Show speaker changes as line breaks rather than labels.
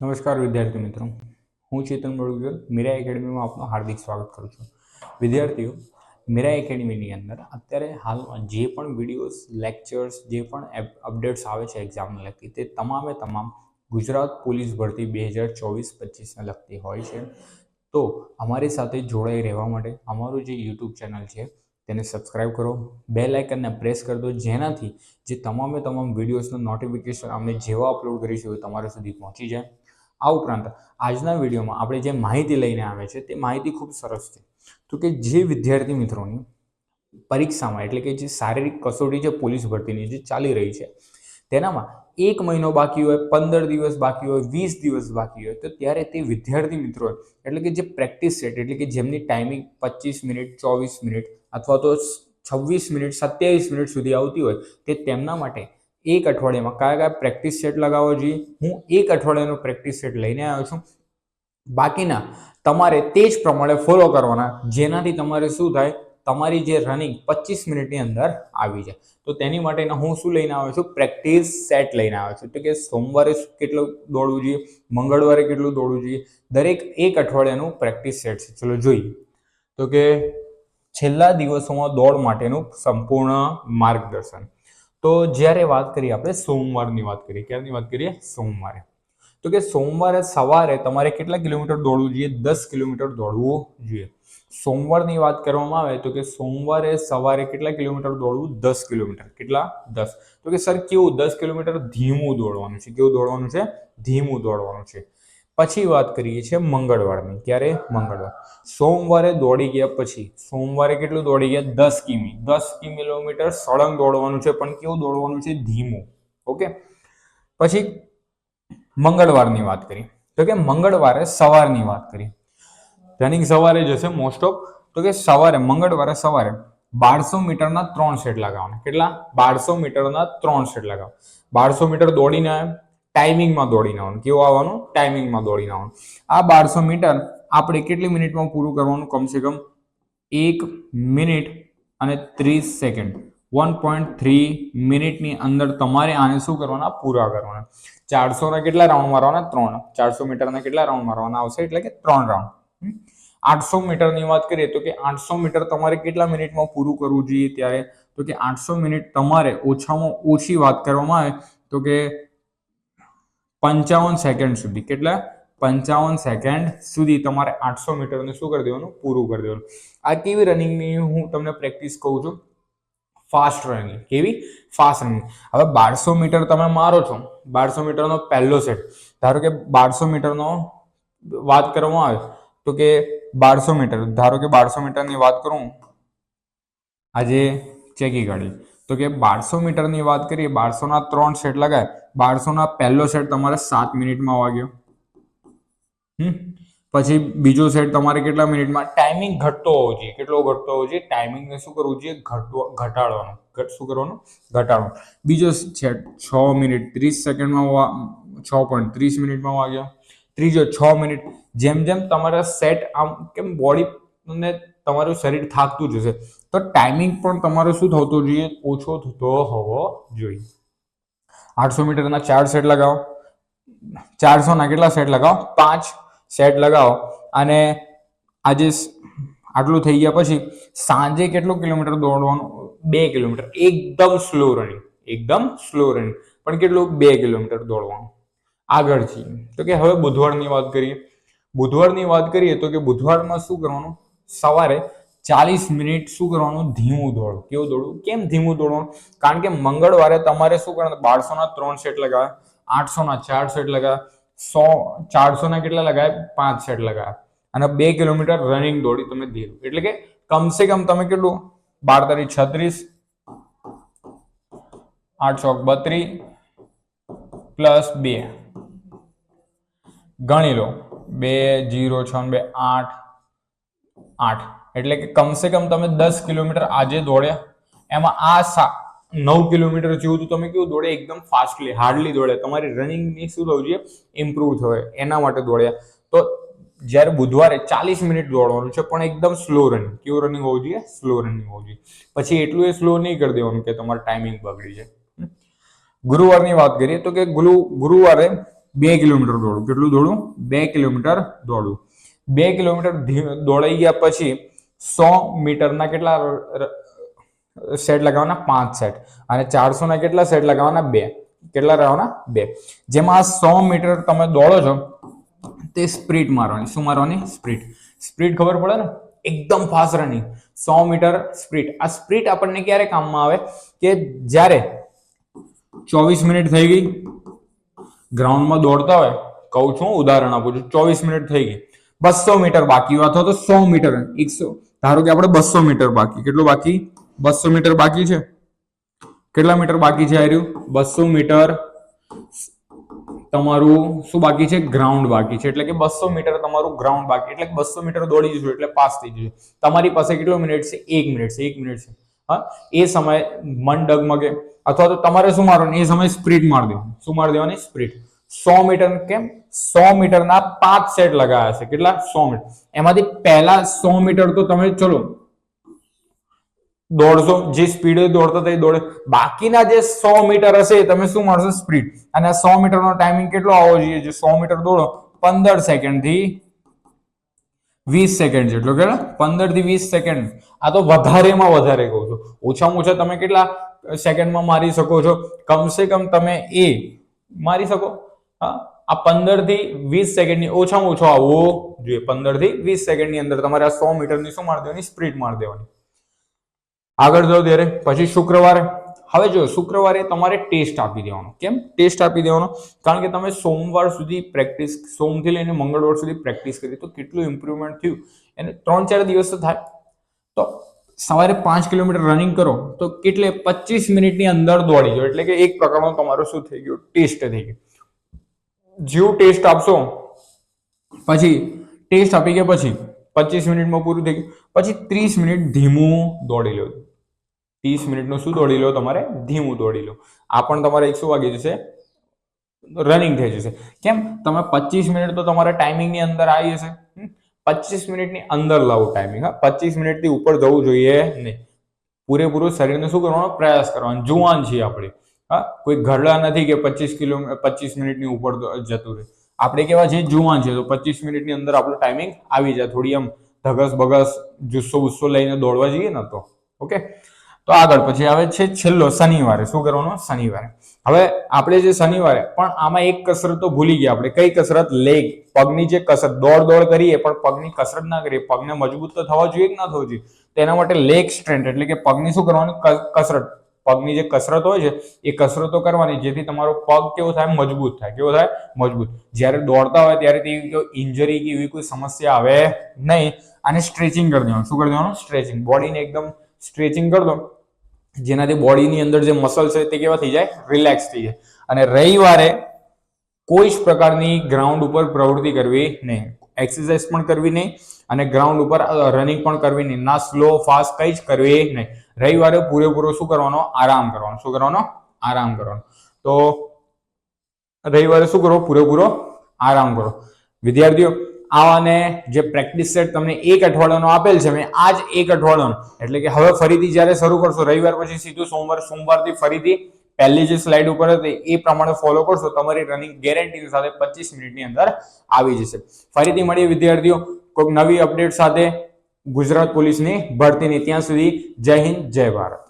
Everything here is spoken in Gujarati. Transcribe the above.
નમસ્કાર વિદ્યાર્થી મિત્રો. હું ચેતન બળુગર મીરા એકેડમીમાં આપનું હાર્દિક સ્વાગત કરું છું. વિદ્યાર્થીઓ, મીરા એકેડમીની અંદર અત્યારે હાલમાં જે પણ વિડીયોઝ, લેક્ચર્સ, જે પણ અપડેટ્સ આવે છે એક્ઝામને લગતી, તે તમામે તમામ ગુજરાત પોલીસ ભરતી બે હજાર ચોવીસ પચીસને લગતી હોય છે. તો અમારી સાથે જોડાઈ રહેવા માટે અમારું જે યુટ્યુબ ચેનલ છે, તેને સબસ્ક્રાઇબ કરો બે લાઇકનને પ્રેસ કરી દો, જેનાથી જે તમામે તમામ વિડીયોઝનું નોટિફિકેશન અમે જેવા અપલોડ કરીશું એ તમારા સુધી પહોંચી જાય. આ ઉપરાંત આજના વિડીયોમાં આપણે જે માહિતી લઈને આવે છે તે માહિતી ખૂબ સરસ છે. તો કે જે વિદ્યાર્થી મિત્રોની પરીક્ષામાં એટલે કે જે શારીરિક કસોટી જે પોલીસ ભરતીની જે ચાલી રહી છે, તેનામાં એક મહિનો બાકી હોય, પંદર દિવસ બાકી હોય, વીસ દિવસ બાકી હોય, તો ત્યારે તે વિદ્યાર્થી મિત્રો એટલે કે જે પ્રેક્ટિસ સેટ એટલે કે જેમની ટાઈમિંગ પચીસ મિનિટ, ચોવીસ મિનિટ અથવા તો છવ્વીસ મિનિટ, સત્યાવીસ મિનિટ સુધી આવતી હોય, તે તેમના માટે એક અઠવાડિયામાં કયા કયા પ્રેક્ટિસ સેટ લગાવવો જોઈએ? હું એક અઠવાડિયાનો પ્રેક્ટિસ સેટ લઈને આવ્યો છું. બાકીના તમારે તે જ પ્રમાણે ફોલો કરવાના. જેનાથી તમારે શું થાય? તમારી જે રનિંગ પચીસ મિનિટની અંદર આવી જાય. તો તેની માટે હું શું લઈને આવ્યો છું? પ્રેક્ટિસ સેટ લઈને આવ્યો છું. તો કે સોમવારે કેટલું દોડવું જોઈએ? મંગળવારે કેટલું દોડવું જોઈએ? દરેક એક અઠવાડિયાનું પ્રેક્ટિસ સેટ છે. ચલો જોઈએ. તો કે છેલ્લા દિવસોમાં દોડ માટેનું સંપૂર્ણ માર્ગદર્શન. તો જ્યારે વાત કરીએ આપણે સોમવારની વાત કરીએ, ક્યારની વાત કરીએ? સોમવારે. તો કે સોમવારે સવારે તમારે કેટલા કિલોમીટર દોડવું જોઈએ? દસ કિલોમીટર દોડવું જોઈએ. સોમવારની વાત કરવામાં આવે તો કે સોમવારે સવારે કેટલા કિલોમીટર દોડવું? દસ કિલોમીટર. કેટલા? દસ. તો કે સર, કેવું? દસ કિલોમીટર ધીમું દોડવાનું છે. કેવું દોડવાનું છે? ધીમું દોડવાનું છે. પછી વાત કરીએ છીએ મંગળવારની. ક્યારે? મંગળવાર. સોમવારે દોડી ગયા પછી. સોમવારે કેટલું દોડી ગયા? દસ કિમી. દસ કિલોમીટર સળંગ દોડવાનું છે. પણ કેવું દોડવાનું છે? ધીમું. ઓકે? પછી મંગળવારની વાત કરી તો કે મંગળવારે સવારની વાત કરી રનિંગ સવારે જશે મોસ્ટ ઓફ તો કે સવારે, મંગળવારે સવારે બારસો મીટરના ત્રણ સેટ લગાવવાના. કેટલા? બારસો મીટરના ત્રણ સેટ લગાવ બારસો મીટર દોડીને ટાઈમિંગમાં દોડીને આવવાનું. કેવું આવવાનું? ટાઈમિંગમાં દોડીને આવવાનું. આ બારસો મીટર આપણે કેટલી મિનિટમાં પૂરું કરવાનું? કમસે કમ એક મિનિટ અને ત્રીસ સેકન્ડ. વન પોઈન્ટ થ્રી મિનિટની અંદર તમારે આને શું કરવાના? પૂરા કરવાના. ચારસોના કેટલા રાઉન્ડ મારવાના? ત્રણ. ચારસો મીટરના કેટલા રાઉન્ડ મારવાના આવશે? એટલે કે ત્રણ રાઉન્ડ. આઠસો મીટરની વાત કરીએ તો કે આઠસો મીટર તમારે કેટલા મિનિટમાં પૂરું કરવું જોઈએ ત્યારે? તો કે આઠસો મિનિટ તમારે ઓછામાં ઓછી વાત કરવામાં આવે તો કે પંચાવન સેકન્ડ સુધી. કેટલા? પંચાવન સેકન્ડ સુધી તમારે આઠસો મીટરને શું કરી દેવાનું? પૂરું કરી દેવાનું. આ કેવી રનિંગની હું તમને પ્રેક્ટિસ કહું છું? ફાસ્ટ રનિંગ કેવી? ફાસ્ટ રનિંગ હવે બારસો મીટર તમે મારો છો. બારસો મીટરનો પહેલો સેટ ધારો કે બારસો મીટરનો વાત કરવામાં આવે, તો કે બારસો મીટર. ધારો કે બારસો મીટરની વાત કરું, આજે ચેકી કાઢી. તો કે બારસો મીટરની વાત કરીએ, બારસોના ત્રણ સેટ લગાય બારસોના પહેલો સેટ તમારે સાત મિનિટમાં વાગ્યો હમ? પછી બીજો સેટ તમારે કેટલા મિનિટમાં? ટાઈમિંગ ઘટતો હોવો જોઈએ. કેટલો ઘટતો હોવો જોઈએ? ટાઈમિંગને શું કરવું જોઈએ? ઘટવા, ઘટાડવાનું. ઘટ, શું કરવાનું? ઘટાડવાનું. બીજો સેટ છ મિનિટ ત્રીસ સેકન્ડમાં છ પોઈન્ટ ત્રીસ મિનિટમાં વાગ્યો ત્રીજો છ મિનિટ. જેમ જેમ તમારા સેટ આમ કેમ બોડી ને તમારું શરીર થાકતું જશે, તો ટાઈમિંગ પણ તમારો શું થતો જોઈએ? ઓછો થતો હોવો જોઈએ. આઠસો મીટરના ચાર સેટ લગાવો. ચારસોના કેટલા સેટ લગાવો? પાંચ સેટ લગાવો. અને આજે આટલું થઈ ગયા પછી સાંજે કેટલું કિલોમીટર દોડવાનું? બે કિલોમીટર. એકદમ સ્લો રનિંગ એકદમ સ્લો રનિંગ પણ કેટલું? બે કિલોમીટર દોડવાનું. આગળથી તો કે હવે બુધવારની વાત કરીએ. બુધવારની વાત કરીએ તો કે બુધવારમાં શું કરવાનું? સવારે ચાલીસ મિનિટ શું કરવાનું? ધીમું દોડવું. કેવું દોડવું? કેમ ધીમું દોડવાનું? કારણ કે મંગળવારે તમારે શું કરવાનું? બારસોના ત્રણ સેટ લગાવ્યા આઠસોના ચાર સેટ લગાવ્યા સો, ચારસોના કેટલા લગાવ્યા પાંચ સેટ લગાવ્યા અને બે કિલોમીટર રનિંગ દોડી તમે ધીરું. એટલે કે કમસે કમ તમે કેટલું? બાર તારીખ છત્રીસ, આઠસો બત્રીસ પ્લસ બે. ગણી લો. બે, જીરો, છ, બે, આઠ આઠ. એટલે કે કમસે કમ તમે દસ કિલોમીટર આજે દોડ્યા. એમાં આ નવ કિલોમીટર જેવું તો તમે કેવું દોડે એકદમ ફાસ્ટલી હાર્ડલી દોડે તમારી રનિંગની શું થવું જોઈએ? ઇમ્પ્રુવ થવે એના માટે દોડ્યા. તો જ્યારે બુધવારે ચાલીસ મિનિટ દોડવાનું છે, પણ એકદમ સ્લો રનિંગ કેવું રનિંગ હોવું જોઈએ? સ્લો રનિંગ હોવું જોઈએ. પછી એટલું એ સ્લો નહીં કરી દેવાનું કે તમારું ટાઈમિંગ બગડી જાય. ગુરુવારની વાત કરીએ તો કે ગુરુ ગુરુવારે બે કિલોમીટર દોડું કેટલું દોડું બે કિલોમીટર દોડું બે કિલોમીટર દોડાઈ ગયા પછી સો મીટરના કેટલા સેટ લગાવવાના? પાંચ સેટ. અને ચારસોના કેટલા સેટ લગાવવાના? બે. કેટલા રહેવાના? બે. જેમાં આ સો મીટર તમે દોડો છો, તે સ્પ્રીટ મારવાની. શું મારવાની? સ્પ્રીટ. સ્પ્રીટ ખબર પડે ને? એકદમ ફાસ્ટ રનિંગ સો મીટર સ્પ્રીટ. આ સ્પ્રીટ આપણને ક્યારે કામમાં આવે? કે જ્યારે ચોવીસ મિનિટ થઈ ગઈ, ગ્રાઉન્ડમાં દોડતા હોય, કહું છું, ઉદાહરણ આપું છું, ચોવીસ મિનિટ થઈ ગઈ. બસો મીટર બાકી અથવા તો સો મીટર, એકસો ધારો કે આપણે બસો મીટર બાકી. કેટલું બાકી? બસો મીટર બાકી છે? કેટલા મીટર બાકી છે આર્યું બસો મીટર. તમારું શું બાકી છે? ગ્રાઉન્ડ બાકી છે. એટલે કે બસો મીટર તમારું ગ્રાઉન્ડ બાકી. એટલે બસો મીટર દોડી જશું એટલે પાસ થઈ જશે તમારી પાસે કેટલો મિનિટ છે? એક મિનિટ છે. એક મિનિટ છે. હા? એ સમયે મન ડગમગે. અથવા તો તમારે શું મારવાનું? એ સમય સ્પ્રીટ મારી દેવાનું. શું મારી દેવાની? સ્પ્રીટ. સો મીટર કેમ? સો મીટરના પાંચ સેટ લગાવ્યા છે. કેટલા? સો મીટર. એમાંથી પહેલા સો મીટર તો તમે ચલો દોડશો જે સ્પીડે દોડતા થઈ દોડે બાકીના જે સો મીટર હશે તમે શું મળશો સ્પીડ અને સો મીટરનો ટાઈમિંગ કેટલો આવવો જોઈએ? જે સો મીટર દોડો, પંદર સેકન્ડથી વીસ સેકન્ડ જેટલો કે પંદરથી વીસ સેકન્ડ. આ તો વધારેમાં વધારે કહું છું. ઓછામાં ઓછા તમે કેટલા સેકન્ડમાં મારી શકો છો? કમસે કમ તમે એ મારી શકો. આ પંદરથી વીસ સેકન્ડની ઓછામાં ઓછો આવવો જોઈએ. પંદરથી વીસ સેકન્ડની અંદર તમારે આ સો મીટરની શું મારી દેવાની? સ્પ્રીટ મારી દેવાની. આગળ જાઓ ત્યારે. પછી શુક્રવારે. હવે જો શુક્રવારે તમારે ટેસ્ટ આપી દેવાનો. કેમ? ટેસ્ટ આપી દેવાનો. કારણ કે તમે સોમવાર સુધી પ્રેક્ટિસ, સોમથી લઈને મંગળવાર સુધી પ્રેક્ટિસ કરી, તો કેટલું ઇમ્પ્રુવમેન્ટ થયું? એને ત્રણ ચાર દિવસ તો થાય. તો સવારે પાંચ કિલોમીટર રનિંગ કરો, તો કેટલે? પચીસ મિનિટની અંદર દોડી જાઓ. એટલે કે એક પ્રકારનો તમારો શું થઈ ગયો? ટેસ્ટ થઈ ગયો. જેવું ટેસ્ટ આપશો? પછી ટેસ્ટ આપી ગયા પછી? પચીસ મિનિટમાં પૂરું થઈ ગયું. પછી ત્રીસ મિનિટ ધીમું દોડી લો. ત્રીસ મિનિટનું શું દોડી લો? તમારે ધીમું દોડી લો. આ પણ તમારે એક શું વાગી જશે? રનિંગ થઈ જશે. કેમ? તમે પચીસ મિનિટ તો તમારા ટાઈમિંગની અંદર આવી જશે પચીસ મિનિટની અંદર લાવો ટાઈમિંગ હા. પચીસ મિનિટથી ઉપર જવું જોઈએ નહીં. પૂરેપૂરું શરીરને શું કરવાનો? પ્રયાસ કરવાનો. જુવાન છીએ આપણે. હા, કોઈ ઘરડા નથી કે પચીસ કિલો, પચીસ મિનિટની ઉપર જતું રહે. આપણે કેવા છે જુવાન છે તો પચીસ મિનિટની અંદર આપણો ટાઈમિંગ આવી જાય. થોડી એમ ધગસ બગસ જુસ્સો ગુસ્સો લઈને દોડવા જઈએ ને તો. ઓકે? તો આગળ પછી આવે છે છેલ્લો શનિવારે. શું કરવાનું? શનિવારે. હવે આપણે જે શનિવારે, પણ આમાં એક કસરત તો ભૂલી ગયા આપણે. કઈ કસરત? લેગ. પગની જે કસરત. દોડ દોડ કરીએ, પણ પગની કસરત ના કરીએ. પગને મજબૂત તો થવા જોઈએ કે ના થવું જોઈએ? તેના માટે લેગ સ્ટ્રેન્થ, એટલે કે પગની શું કરવાની? કસરત. પગની જે કસરત હોય છે, એ કસરતો કરવાની, જેથી તમારો પગ કેવો થાય? મજબૂત થાય. કેવો થાય? મજબૂત. જ્યારે દોડતા હોય ત્યારે તેવી ઇન્જરી કે એવી કોઈ સમસ્યા આવે નહીં. અને સ્ટ્રેચિંગ કરી દેવાનું. શું કરી દેવાનું? સ્ટ્રેચિંગ બોડીને એકદમ સ્ટ્રેચિંગ કરી દો. જેનાથી બોડીની અંદર જે મસલ છે તે કેવા થઈ જાય? રિલેક્સ થઈ જાય. અને રવિવારે કોઈ જ પ્રકારની ગ્રાઉન્ડ ઉપર પ્રવૃત્તિ કરવી નહીં. એક્સરસાઇઝ પણ કરવી નહીં અને ગ્રાઉન્ડ ઉપર રનિંગ પણ કરવી નહીં. ના સ્લો ફાસ્ટ કંઈ જ કરવી નહીં. રવિવારે પૂરેપૂરો શું કરવાનો? આરામ કરવાનો. શું કરવાનો? આરામ કરવાનો. તો રવિવારે શું કરો? પૂરેપૂરો આરામ કરો. વિદ્યાર્થીઓ, આવાને જે પ્રેક્ટિસ સેટ તમને એક અઠવાડિયાનો આપેલ છે, મેં આ જ એક અઠવાડિયાનો. એટલે કે હવે ફરીથી જ્યારે શરૂ કરશો, રવિવાર પછી સીધું સોમવાર, સોમવારથી ફરીથી પહેલી જે સ્લાઇડ ઉપર હતી, એ પ્રમાણે ફોલો કરશો, તમારી રનિંગ ગેરંટી સાથે પચીસ મિનિટની અંદર આવી જશે. ફરીથી મળીએ વિદ્યાર્થીઓ, કોઈક નવી અપડેટ સાથે. ગુજરાત પોલીસની ભરતીની ત્યાં સુધી જય હિન્દ જય ભારત.